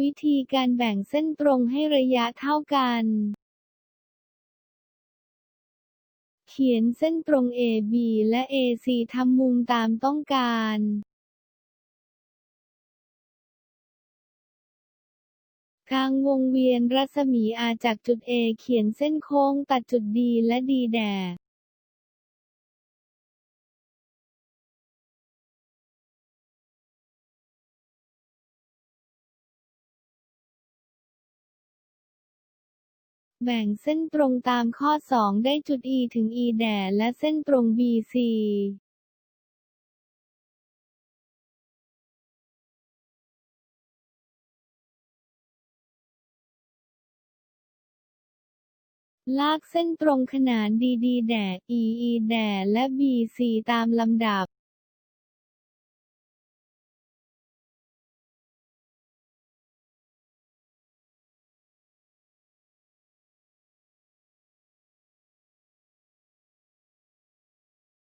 วิธีการแบ่งเส้นตรงให้ระยะเท่ากัน เขียนเส้นตรง AB และ AC ทำมุมตามต้องการกางวงเวียนรัศมี R จากจุด A เขียนเส้นโค้งตัดจุด D และ D แด แบ่งเส้นตรงตามข้อ 2 ได้จุด E ถึง E แดและเส้นตรง BC ลากเส้นตรงขนาน DD แด EE แดและ BC ตามลำดับ